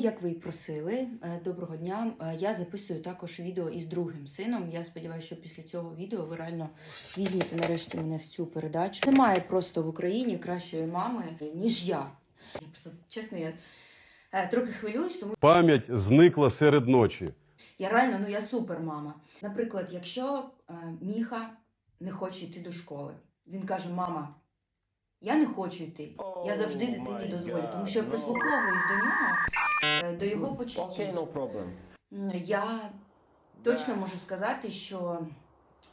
як ви й просили, е, доброго дня. Е, Я записую також відео із другим сином. Я сподіваюся, що після цього відео ви реально візьмете нарешті мене в цю передачу. Немає просто в Україні кращої мами, ніж я. Я просто чесно, я е, трохи хвилююсь, тому Пам'ять зникла серед ночі. я реально ну я супер мама. Наприклад, якщо е, Міха не хоче йти до школи, він каже: Мама, я не хочу йти. Я завжди дитині дозволю, тому що я no. прислуховуюсь до нього, до його почуттів. Okay, no problem. Я точно можу сказати, що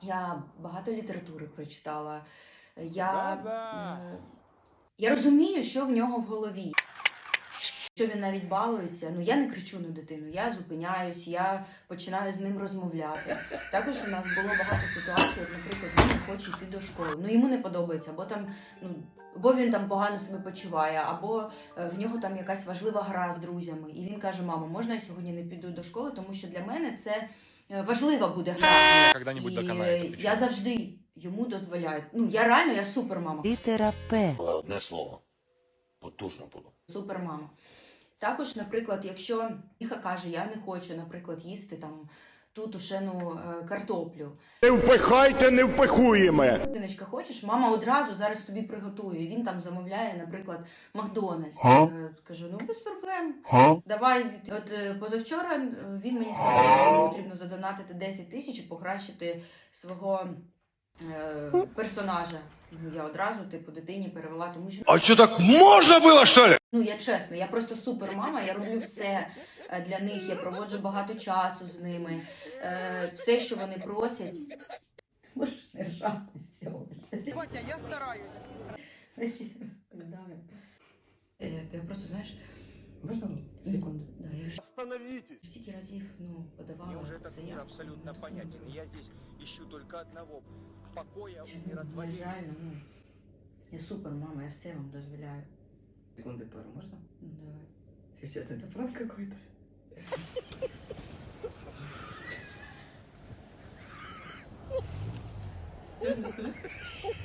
я багато літератури прочитала. Я, е, я розумію, що в нього в голові. Що він навіть балується, ну я не кричу на дитину, я зупиняюсь, я починаю з ним розмовляти. Також у нас було багато ситуацій, наприклад, він не хоче йти до школи. Ну йому не подобається, або там, ну або він там погано себе почуває, або е, в нього там якась важлива гра з друзями. І він каже: Мамо, можна я сьогодні не піду до школи, тому що для мене це е, важлива буде гра. І е, я завжди йому дозволяю. Ну я реально я супермама. Літера П. Одне слово. Потужно було. Супермама. Також, наприклад, якщо Міха каже, я не хочу, наприклад, їсти там ту тушену е, картоплю. Не впихайте, не впихуємо. Синочка, хочеш? Мама одразу зараз тобі приготує. Він там замовляє, наприклад, Макдональдс. Га? Е, Кажу, ну без проблем. Га? Давай от е, позавчора він мені сказав, що потрібно задонатити 10 тисяч і покращити свого персонажа. Ну, я одразу типу дитині перевела, тому що А что так можно было, что ли? ну я чесно, я просто супер мама, я роблю все е, для них, я проводжу багато часу з ними. Е, все, що вони просять. Можеш не ржати з цього. Батя, я стараюсь. Знаєш, я розповідаю. Е, Я просто, знаєш, можна секунду? Да, я ж Остановитесь. стільки разів ну, подавала Мне уже этот мир заявку. абсолютно понятен. И я здесь ищу только одного покоя, Що, ну, я ж умиротворения. реально, ну, я супер мама, я все вам дозволяю. Секунды пару можно? Ну, давай. Скажи честно, это пранк какой-то?